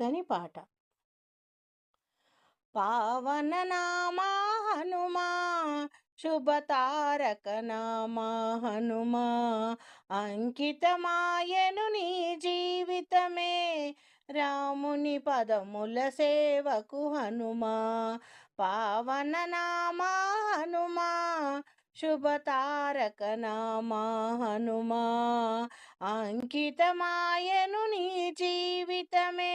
చక్కని పాట. పావన నామా హనుమా శుభతారక నామా హనుమా అంకితమాయను నీ జీవితమే రాముని పదముల సేవకు హనుమా. పావన నామా హనుమా శుభ తారక నామా హనుమా అంకితమాయను నీ జీవితమే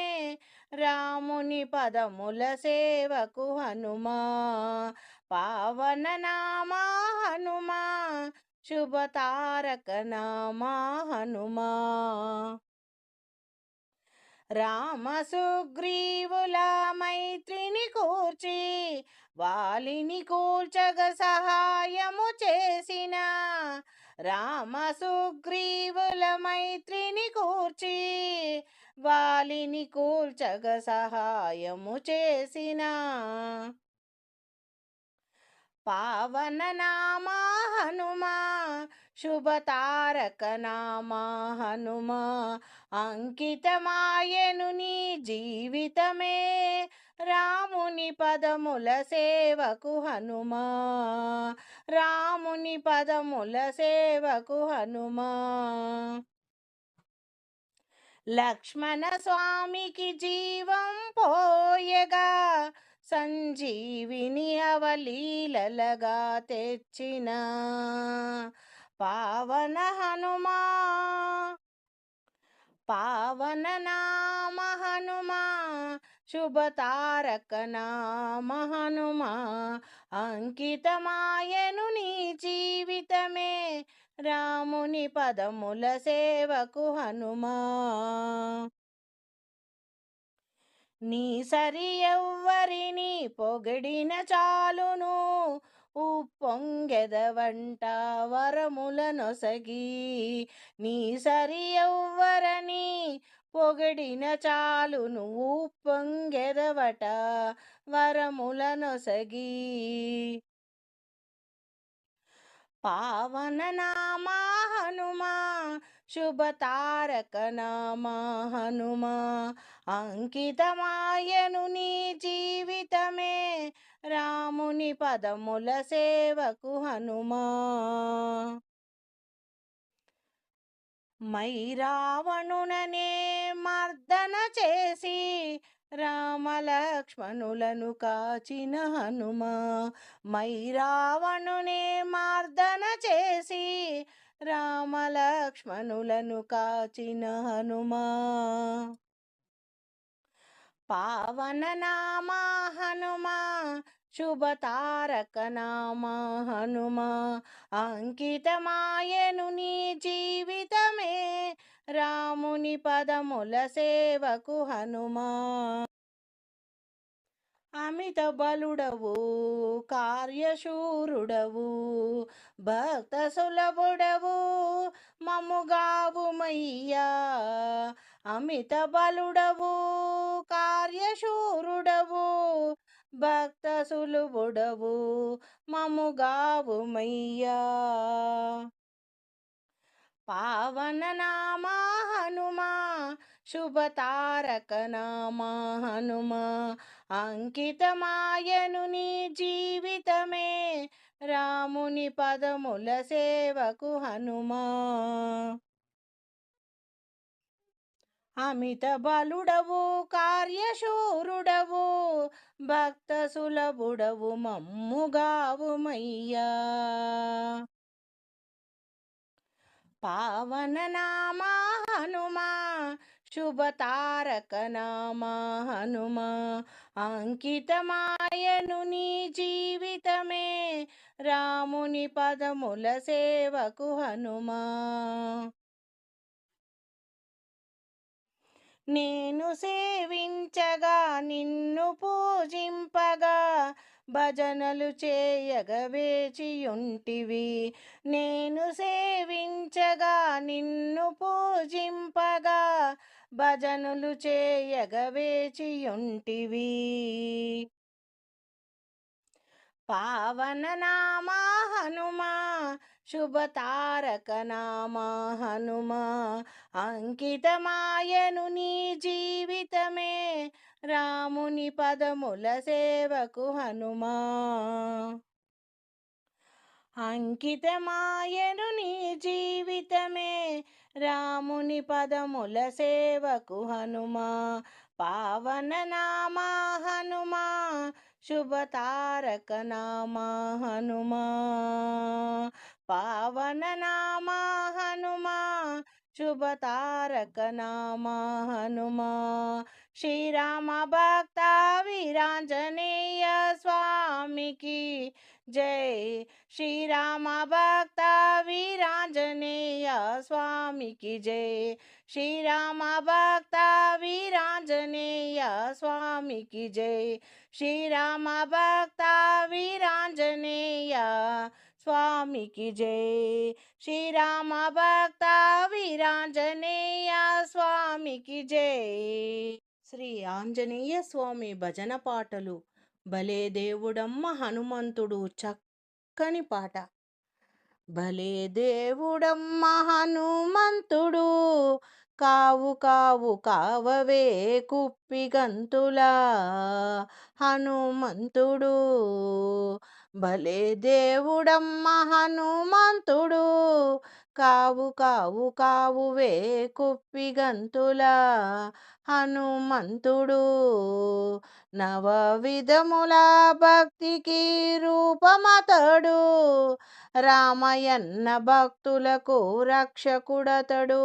రాముని పదముల సేవకు హనుమా పావన నామా హనుమా శుభతారక నామా హనుమా. రామ సుగ్రీవుల మైత్రిని కూర్చి వాలిని కూల్చగ సహాయము చేసిన రామ సుగ్రీవుల మైత్రిని కూర్చి వాలిని కూల్చగ సహాయము చేసిన. పావన నామా హనుమా శుభతారక నామా హనుమా అంకితమాయను నీ జీవితమే రాముని పదముల సేవకు హనుమా రాముని పదముల సేవకు హనుమా. లక్ష్మణ స్వామికి జీవం పోయగా సంజీవిని అవలీలగా తెచ్చిన పావన హనుమా. పావన నామ హనుమా శుభ తారక నామ హనుమా. అంకితమాయను నీ జీవితమే రాముని పదముల సేవకు హనుమా. నీ సరి ఎవ్వరిని పొగిడిన చాలును ఉప్పొంగెదవంట వరముల నొసగి. నీ సరి ఎవ్వరని పొగిడిన చాలు నువ్వు పొంగెదవట వరముల నొసగి. పావన నామా హనుమా శుభ తారక నామా హనుమా అంకితమాయను నీ జీవితమే రాముని పదముల సేవకు హనుమా మై రావణుననే మర్దన చేసి రామలక్ష్మణులను కాచిన హనుమా మై రావణునే మర్దన చేసి రామలక్ష్మణులను కాచిన హనుమా. పావన నామా హనుమా శుభ తారక నామా హనుమా అంకితమాయను నీ జీవితమే పదముల సేవకు హనుమా అమిత బలుడవు కార్యశూరుడవు భక్త సులభుడవు మముగావుమయ్యా అమిత బలుడవు కార్యశూరుడవు భక్త సులువుడవు మముగావుమయ్యా పావన నామా హనుమా శుభతారక నామా హనుమా అంకితమాయను నీ జీవితమే రాముని పదముల సేవకు హనుమా అమిత బలుడవు కార్యశూరుడవు భక్త సులభుడవు మమ్ముగావుమయ్యా పావన నామా హనుమా శుభ తారక నామా హనుమా అంకితమాయను నీ జీవితమే రాముని పదముల సేవకు హనుమా నేను సేవించగా నిన్ను పూజింపగా భజనలు చేయగ వేచియుంటివి నేను సేవించగా నిన్ను పూజింపగా భజనులు చేయగ వేచియుంటివి పావన నామా హనుమా శుభ తారక నామా హనుమా అంకితమాయను నీ జీవితమే రాముని పదముల సేవకు హనుమా. అంకితమాయను నీ జీవితమే రాముని పదముల సేవకు హనుమా. పావన నామా హనుమా శుభ తారక నామా హనుమా. పావన నామా హనుమా శుభతారక నామా హనుమా. శ్రీరామ భక్త వీరాంజనేయ స్వామికి జై శ్రీరామ భక్త వీరాంజనేయ స్వామికి జై శ్రీరామ భక్త వీరాంజనేయ స్వామికి జై శ్రీరామ భక్త వీరాంజనేయ స్వామికి జై శ్రీరామ భక్త వీరాంజనేయ స్వామికి జై శ్రీ ఆంజనేయ స్వామి భజన పాటలు. భలే దేవుడమ్మ హనుమంతుడు చక్కని పాట. భలే దేవుడమ్మ హనుమంతుడు కావు కావు కావవే కుప్పిగంతులా హనుమంతుడు. భలే దేవుడమ్మ హనుమంతుడు కావు కావు కావువే కుప్పిగంతులా హనుమంతుడు నవ విధముల భక్తికి రూపమతడు. రామయన్న భక్తులకు రక్షకుడతడు.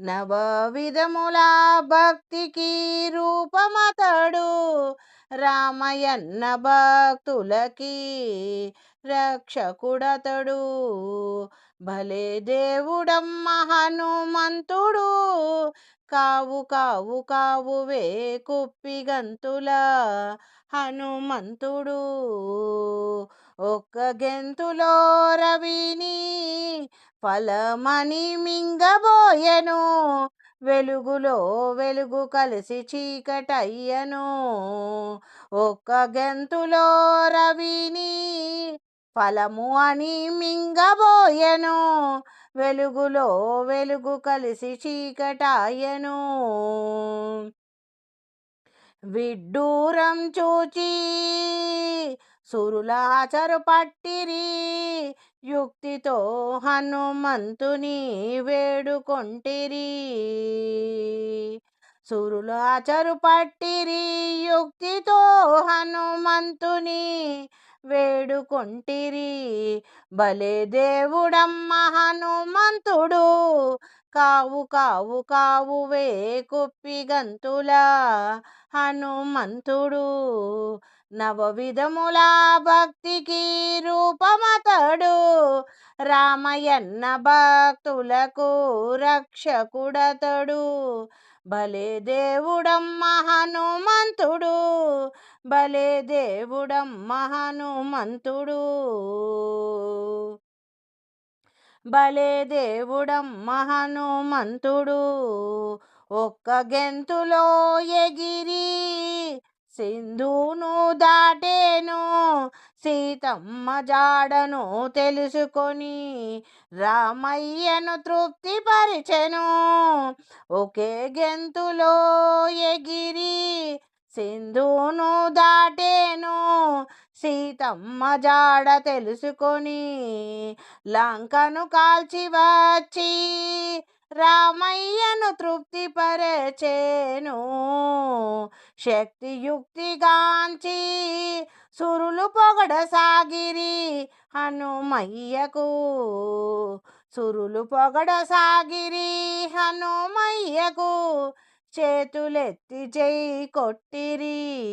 నవ విధముల భక్తికి రూపమతడు. రామయన్న భక్తులకి రక్షకుడతడు. భలే దేవుడమ్మ హనుమంతుడు. కావు కావు కావువే కుప్పిగంతుల హనుమంతుడు. ఒక్క గెంతులో రవిని ఫలమని మింగబోయెను. వెలుగులో వెలుగు కలిసి చీకటయ్యను. ఒక్క గెంతులో రవిని ఫలము అని మింగబోయెను. వెలుగులో వెలుగు కలిసి చీకటాయను. విడ్డూరం చూచి సురులాచరు పట్టిరి. యుక్తితో హనుమంతుని వేడుకొంటిరి. సురులాచరు పట్టిరి. యుక్తితో హనుమంతుని వేడుకొంటిరి. భలే దేవుడమ్మ హనుమంతుడు. కావు కావు కుప్పి గంతుల హనుమంతుడు. నవవిధముల భక్తికి రూపమతడు. రామయన్న భక్తులకు రక్షకుడతడు. భలే దేవుడమ్మ హనుమంతుడు భలే దేవుడమ్మ హనుమంతుడు. భలే దేవుడమ్మ హనుమంతుడు ఒక్క గెంతులో ఎగిరి సింధును దాటేను సీతమ్మ జాడను తెలుసుకొని రామయ్యను తృప్తిపరిచెను. ఒకే గెంతులో ఎగిరి సింధును దాటేను. సీతమ్మ జాడ తెలుసుకొని లంకను కాల్చి వచ్చి రామయ్యను తృప్తిపరచేను. శక్తియుక్తిగాంచి సురులు పొగడసాగిరి హనుమయ్యకు. సురులు పొగడసాగిరి హనుమయ్యకు. చేతులెత్తి చేయి కొట్టిరి.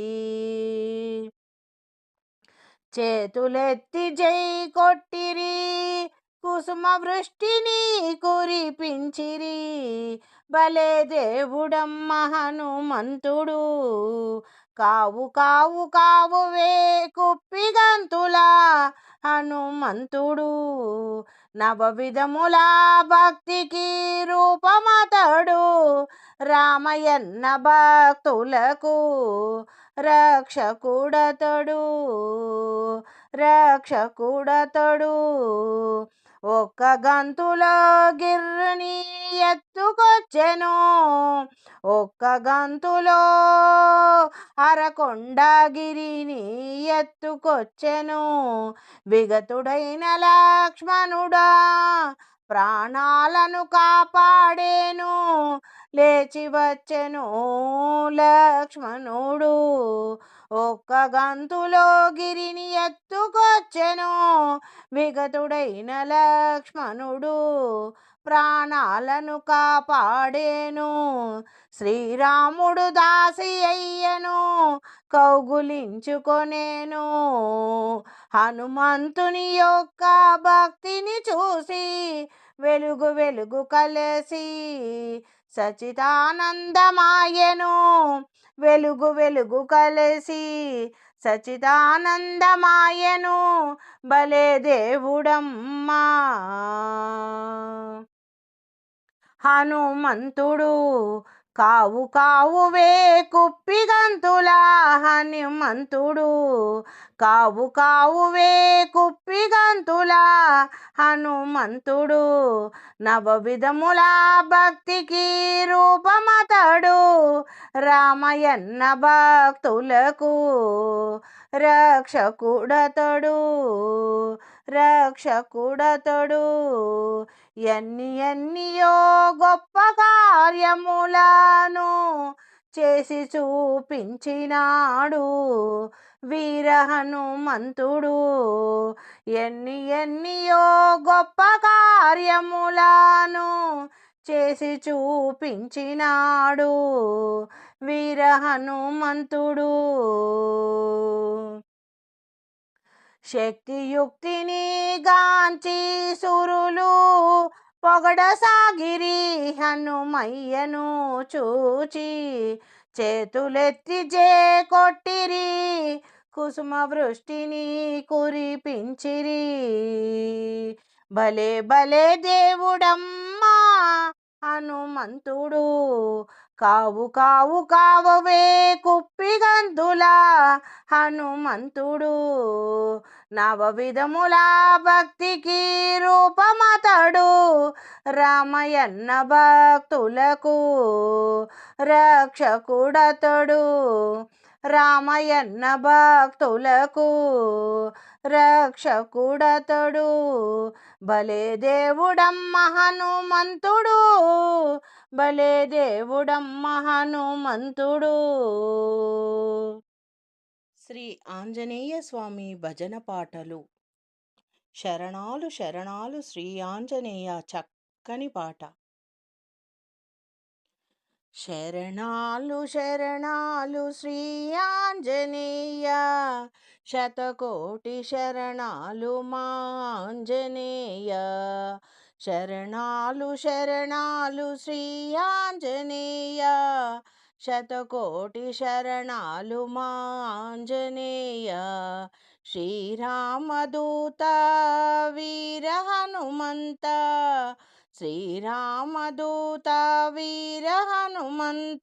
చేతులెత్తి జై కొట్టిరి. కుసుమ వృష్టిని కురిపించిరి. బలే దేవుడమ్మ హనుమంతుడు. కావు కావు కావు వే హనుమంతుడు. నవవిధముల భక్తికి రూపమతడు రామయన్న భక్తులకు రక్షకుడతడు రక్షకుడతడు. ఒక్క గంతులో గిర్రుని ఎత్తుకొచ్చెను. ఒక్క గంతులో అరకొండగిరిని ఎత్తుకొచ్చెను. విగతుడైన లక్ష్మణుడా ప్రాణాలను కాపాడేను. లేచి వచ్చెను లక్ష్మణుడు. ఒక్క గంతులో గిరిని ఎత్తుకొచ్చెను. విగతుడైన లక్ష్మణుడు ప్రాణాలను కాపాడేను. శ్రీరాముడు దాసి అయ్యను కౌగులించుకొనేను. హనుమంతుని యొక్క భక్తిని చూసి వెలుగు వెలుగు కలిసి సచిదానందమాయను. వెలుగు వెలుగు కలిసి సచిదానందమాయను. భలే దేవుడమ్మా! హనుమంతుడు కావు కావువే కుప్పిగంతుల హనుమంతుడు కావు కావువే కుప్పిగంతుల హనుమంతుడు. నవవిధముల భక్తికి రూపమతడు రామయన్న భక్తులకు రక్షకుడతడు. రక్షకుడతడు. ఎన్ని ఎన్నియో గొప్ప కార్యములను చేసి చూపించినాడు. వీర హనుమంతుడు ఎన్ని ఎన్నియో గొప్ప కార్యములను చేసి చూపించినాడు. వీర హనుమంతుడు శక్తియుక్తిని గాంచి సురులు పొగడసాగిరి హనుమయ్యను చూచి చేతులెత్తి జే కొట్టిరి కుసుమ వృష్టిని కురిపించిరి. భలే భలే దేవుడమ్మా హనుమంతుడు కావు కావు కావవే కుప్పిగంతుల హనుమంతుడు నవవిధముల భక్తికి రూపమతడు రామయన్న భక్తులకు రక్షకుడతడు. రామయన్న భక్తులకు రక్షకుడతడు. భలే దేవుడమ్మ హనుమంతుడు భలే దేవుడమ్మ హనుమంతుడు. శ్రీ ఆంజనేయ స్వామి భజన పాటలు. శరణాలు శరణాలు శ్రీ ఆంజనేయ చక్కని పాట. శరణాలు శరణాలు శ్రీ ఆంజనేయ శతకోటి శరణాలు మా ఆంజనేయ శరణాలు శరణాలు శ్రీ ఆంజనేయ శతకోటి శరణాలు మా ఆంజనేయ శ్రీరామదూత వీర హనుమంత. శ్రీరామదూత వీర హనుమంత.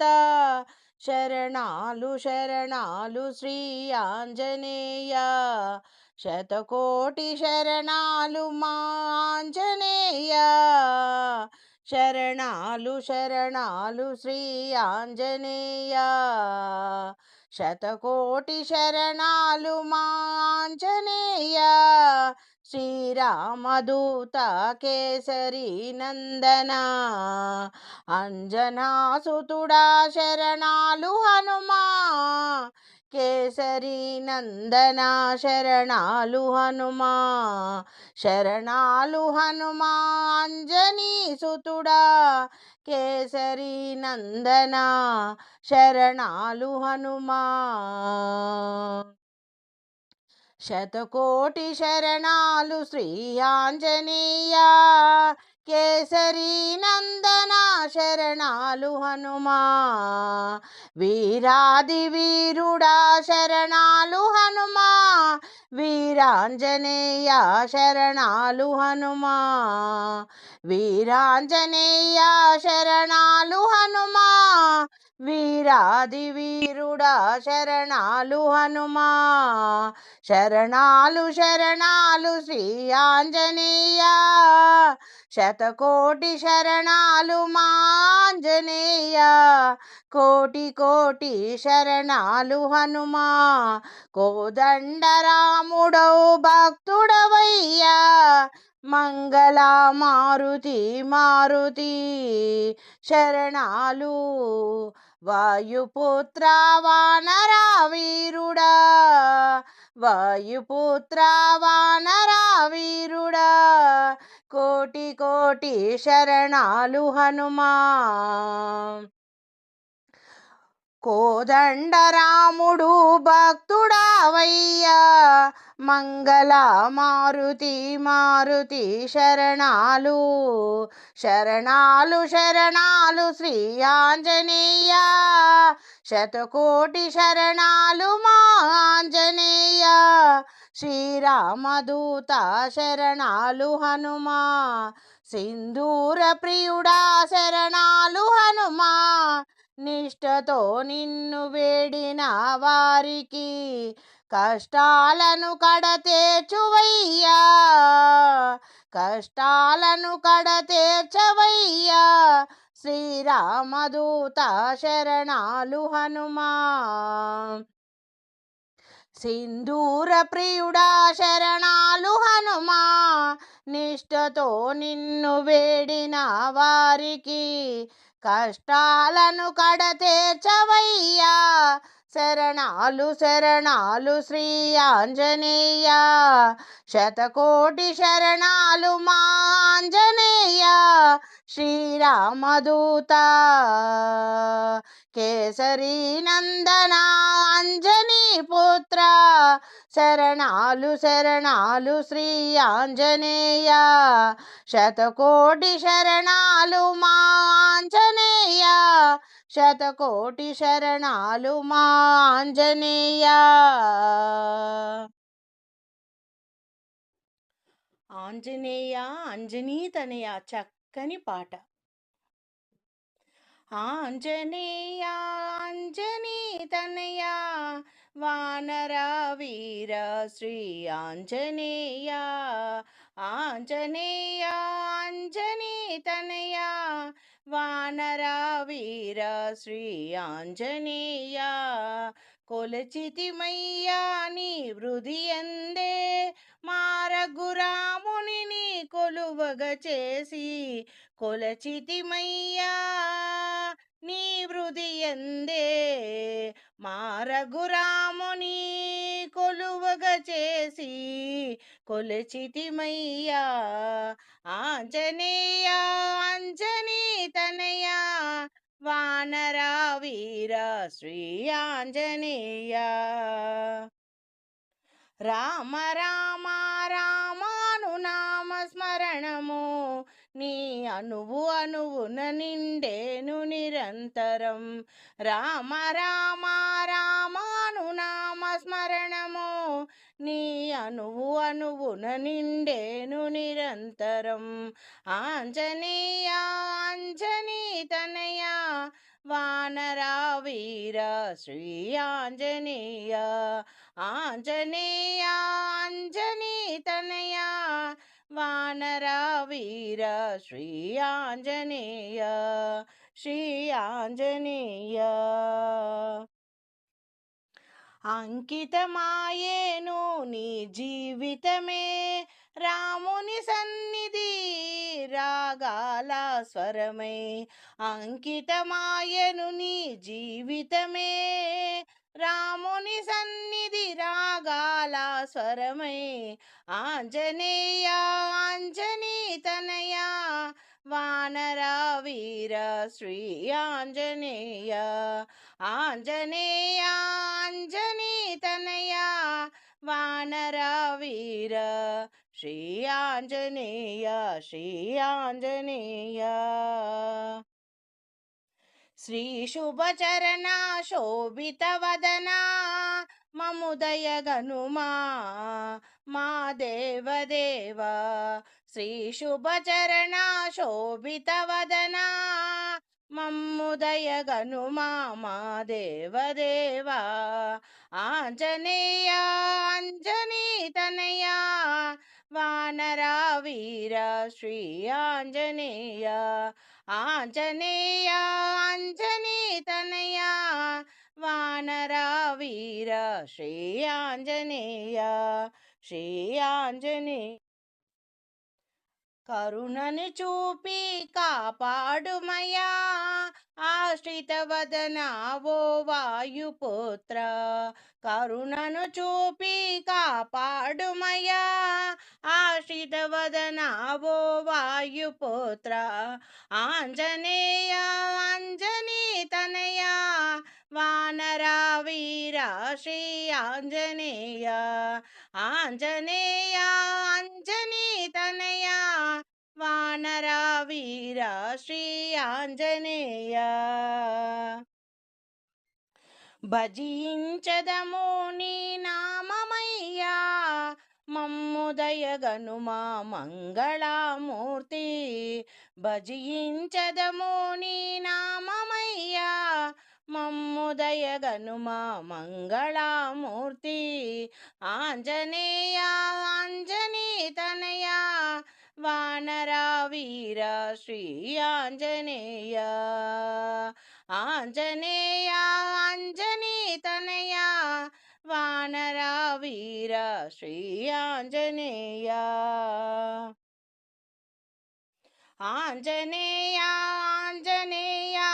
శరణాలు శరణాలు శ్రీ ఆంజనేయ. శతకోటి శరణాలు మా ఆంజనేయ. శరణాలు శరణాలు శ్రీ ఆంజనేయ. శతకోటి శరణాలు మా ఆంజనేయ. శ్రీరామదూత కేసరి నందన అంజనాసుతుడా శరణాలు హనుమా. కేసరి నందన శరణాలు హనుమా. శరణాలు హనుమా అంజనీ సుతుడా కేసరి నందన శరణాలు హనుమా. శతకోటి శరణాలు శ్రీ ఆంజనేయ కేసరి నందన శరణాలు హనుమా. వీరాది వీరుడా శరణాలు హనుమా. వీరాంజనేయ శరణాలు హనుమా. వీరాంజనేయ శరణాలు హనుమా. వీరాది వీరుడా శరణాలు హనుమా. శరణాలు శరణాలు శ్రీ ఆంజనేయ శతకోటి శరణాలు మాంజనేయ. కోటి కోటి శరణాలు హనుమా. కోదండరాముడౌ భక్తుడవయ్యా. మంగళ మారుతి మారుతి. శరణాలు వాయుపుత్ర వానరా వీరుడా వాయుపుత్ర వానరా వీరుడా కోటి కోటి శరణాలు హనుమా. కోదండరాముడు భక్తుడావయ్యా. మంగళ మారుతి మారుతి శరణాలు. శరణాలు శరణాలు శ్రీ ఆంజనేయ శతకోటి శరణాలు మా ఆంజనేయ శ్రీరామదూత శరణాలు హనుమా. సింధూర ప్రియుడా శరణాలు హనుమా. నిష్టతో నిన్ను వేడిన వారికి కష్టాలను కడతేర్చువయ్యా కష్టాలను కడతేర్చవయ్యా శ్రీరామదూత శరణాలు హనుమా. సింధూర ప్రియుడా శరణాలు హనుమా. నిష్టతో నిన్ను వేడిన వారికి కష్టాలను కడతేర్చవయ్యా. శరణాలు శరణాలు శ్రీ ఆంజనేయ. శతకోటి శరణాలు మా ఆంజనేయ. శ్రీరామదూత. కేసరి నందన అంజనీ పుత్ర. శరణాలు శరణాలు శ్రీ ఆంజనేయ. శతకోటి శరణాలు మా ఆంజనేయ. శతకోటి శరణాలు మా ఆంజనేయ ఆంజనేయ అంజనీ తనయ చక్కని పాట. ఆంజనేయ అంజనీ తనయ వానర వీర శ్రీ ఆంజనేయ. ఆంజనేయ అంజనీ తనయ వానరా వీర శ్రీ ఆంజనేయ కొలచితిమయ్యా నీ వృధి ఎందే మారగురాముని కొలువగ చేసి కొలచితిమయ్యా నీ వృధి ఎందే మారగురాముని కొలువగ చేసి కొలచితిమయ్యా ఆంజనేయ అంజనీ తనయ వానరా వీర శ్రీ ఆంజనేయ. రామ రామ రామాను నామ స్మరణము నీ అనువు అనువున నిండేను నిరంతరం. రామ రామ రామాను నామ స్మరణ స్మరణము నీ అనువు అనువున నిండేను నిరంతరం. ఆంజనేయ ఆంజనీ తనయ వానరా వీర శ్రీ ఆంజనేయ. ఆంజనేయ ఆంజనీ తనయ వానరా వీర శ్రీ ఆంజనేయ. శ్రీ ఆంజనేయ. అంకితమాయేను నీ జీవితమే. రాముని సన్నిధి రాగాల స్వరమే. అంకితమాయను నీ జీవితమే. రాముని సన్నిధి రాగాల స్వరమై. ఆంజనేయ ఆంజనీ తనయా वानरावीर श्री आञ्जनेय। आञ्जनेयाञ्जनीतनया वानरावीर श्री आञ्जनेय श्री आञ्जनेय। श्रीशुभचरणा शोभितवदना ममुदयगनुमा मा देवदेव। श्रीशुभचरणाशोभितवदना। मम उदय मा देवदेवा। आञ्जनेया आञ्जनीतनया। वानरा वीर श्री आञ्जनेया आञ्जनेया आञ्जनीतनया। वानरा वीर श्री आञ्जनेया श्री आञ्जने కరుణను చూపి కాపాడుమయా ఆశ్రిత వదన ఓ వాయుపుత్ర. కరుణను చూపి కాపాడుమయా ఆశ్రిత వదన ఓ వాయుపుత్ర. ఆంజనేయ అంజనీ తనయా. వానరా వీర శ్రీ ఆంజనేయ. ఆంజనేయ అంజనీ తనయా. వానరా వీర శ్రీ ఆంజనేయ. భజించదము నీ నామమయ్యా మమ్ముదయగనుమా మంగళమూర్తి. భజించదము నీ నామమయ్యా మమ్ముదయగనుమా మంగళమూర్తి. ఆంజనేయ అంజనీ తనయ वानरा वीरा श्री आञ्जनेया आञ्जनेया आञ्जनीय तनया। वानरा वीरा श्री आञ्जनेया आञ्जनेया आञ्जनेया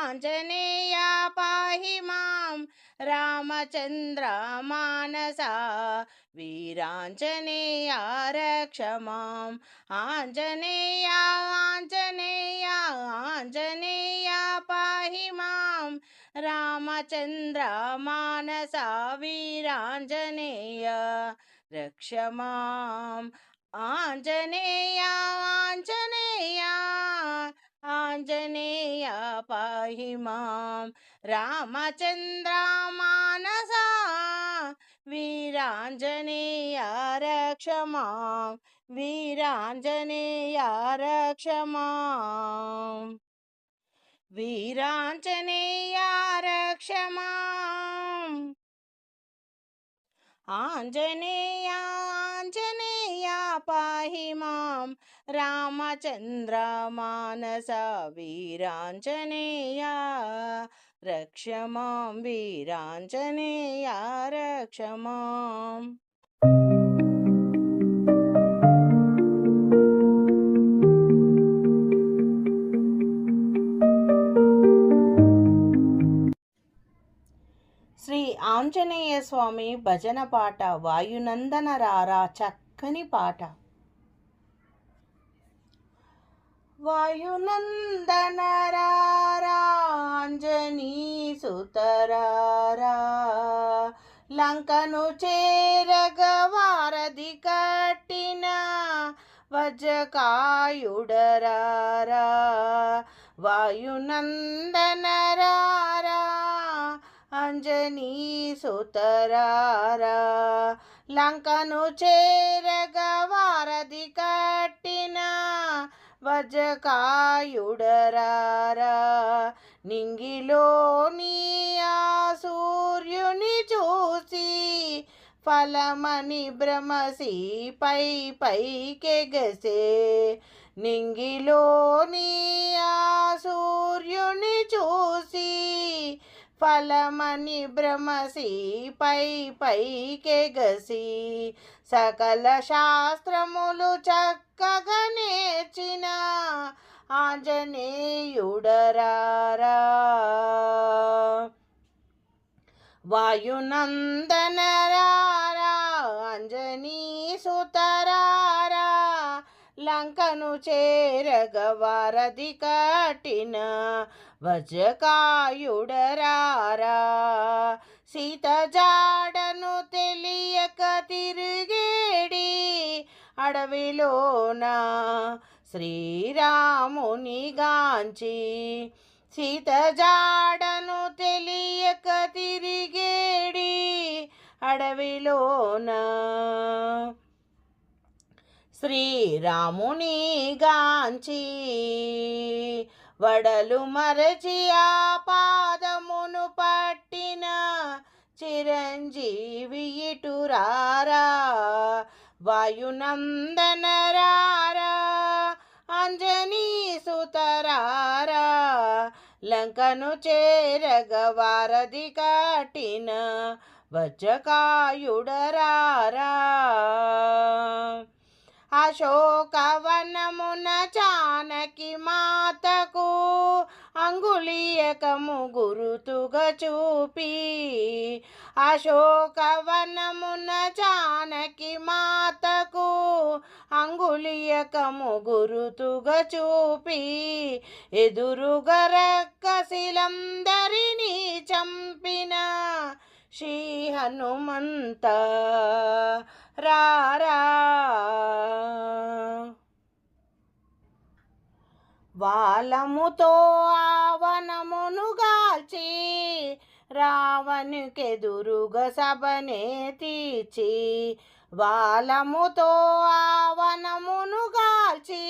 आञ्जनेया पाहि मां। रामचन्द्रा मानसा वीराञ्जनेया रक्षमां आञ्जनेया आञ्जनेया आञ्जनेया पाहि मां। रामचन्द्र मानसा वीराञ्जनेय रक्ष माम् आञ्जनेया आञ्जनेया आञ्जनेया पाहि मां। रामचन्द्रा मानसा वीराञ्जनेया रक्षमां वीराञ्जनेया रक्षमा वीराञ्जनेया रक्ष मा आञ्जनेयाञ्जनेया पाहि मां रामचन्द्र मानसा वीराञ्जनेया రక్ష మాం వీరాంజనేయ రక్ష మాం. శ్రీ ఆంజనేయ స్వామి భజన పాట వాయునందన రారా చక్కని పాట. వాయునందన సుతరారా లంకను చేరగవారధి కట్టిన వజకాయుడరారా వాయునందనరారా అంజనీ సుతరారా లంకను చేరగవారధి కట్టిన వజకాయుడరారా నింగిలోని ఆ సూర్యుని చూసి ఫలమని భ్రమసి పై పైకెగసే. నింగిలోని ఆ సూర్యుని చూసి ఫలమని భ్రమసి పై పైకెగసి. సకల శాస్త్రములు చక్క చక్కగా నేర్చిన ఆంజనేయుడరారా. వాయునందనరారా అంజనీ సుతరారా లంకను చేరగ వారధి కట్టిన వజ్రకాయుడరారా. సీత జాడను తెలియక తిరిగేడి అడవిలోన శ్రీరాముని గాంచి సీత జాడను తెలియక తిరిగేడి అడవిలోన శ్రీరాముని గాంచి వడలు మరచి ఆ పాదమును పట్టిన చిరంజీవి ఇటురారా వాయునందనరారా అంజనీ సుతరారా లంకను చేరగ కాటిన కట్టిన వజ్రకాయుడరారా అశోకవనమున చానకి మాతకు అంగుళీయకము గురుతుగా చూపి అశోకవనమున చానకి మాతకు అంగుళీయకము గురుతుగా చూపి ఎదురుగా రక్కసిలందరినీ చంపిన శ్రీ హనుమంత. రారా వాలముతో ఆ రావణుకెదురుగ సభనే తీర్చి వాలముతో ఆవనమును గాల్చి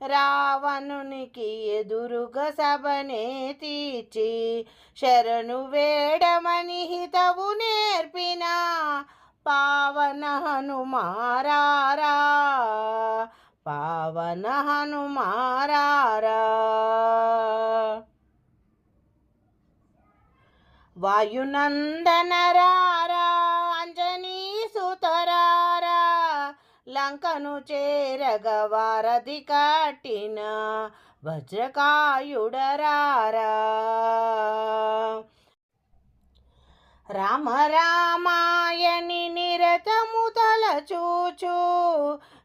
రావణునికి ఎదురుగ సభనే తీర్చి శరణు వేడమని హితవు నేర్పిన పావన హనుమారారా పావన హనుమారారా. వాయునందనరారా అంజనీ సుతరారా లంకను చేరగవారధి కట్టిన వజ్రకాయుడరారా. రామ రామాయణి నిరతము తలచూచు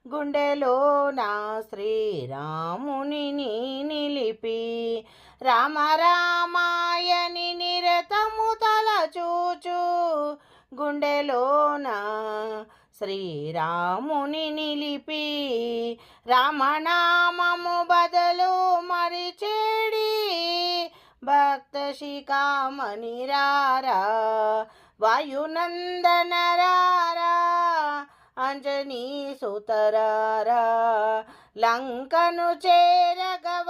గుండెలో నా శ్రీరాముని నిలిపి రామ రామాయణి నిరతము తలచూచు గుండెలోన శ్రీరాముని నిలిపి రామనామము బదులు మరిచేడి భక్త శిఖామణి రారా వాయునందన రారా అంజనీ సుతరారా లంకను చేర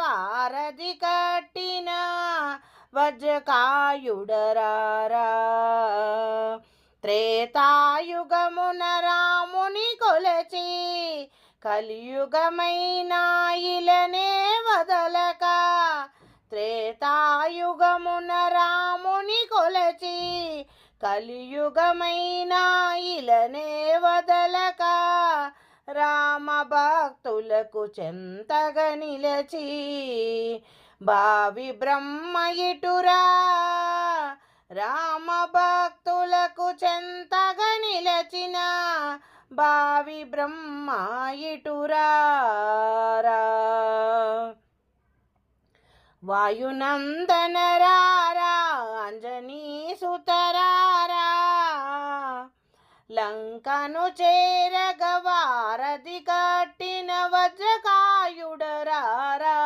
వారధి కట్టిన వజ్రకాయుడరారా. త్రేతాయుగమున రాముని కొలచి కలియుగమైన ఇలనే వదలక త్రేతాయుగమున రాముని కొలచి కలియుగమైన ఇలనే వదలక రామ భక్తులకు చెంతగా నిలచి భావి బ్రహ్మ ఇటురా. రామ భక్తులకు చెంతగా నిలచిన భావి బ్రహ్మ ఇటురా. వాయునందనరారా లంకను చేరగవారధి కట్టిన వజ్రకాయుడరారా.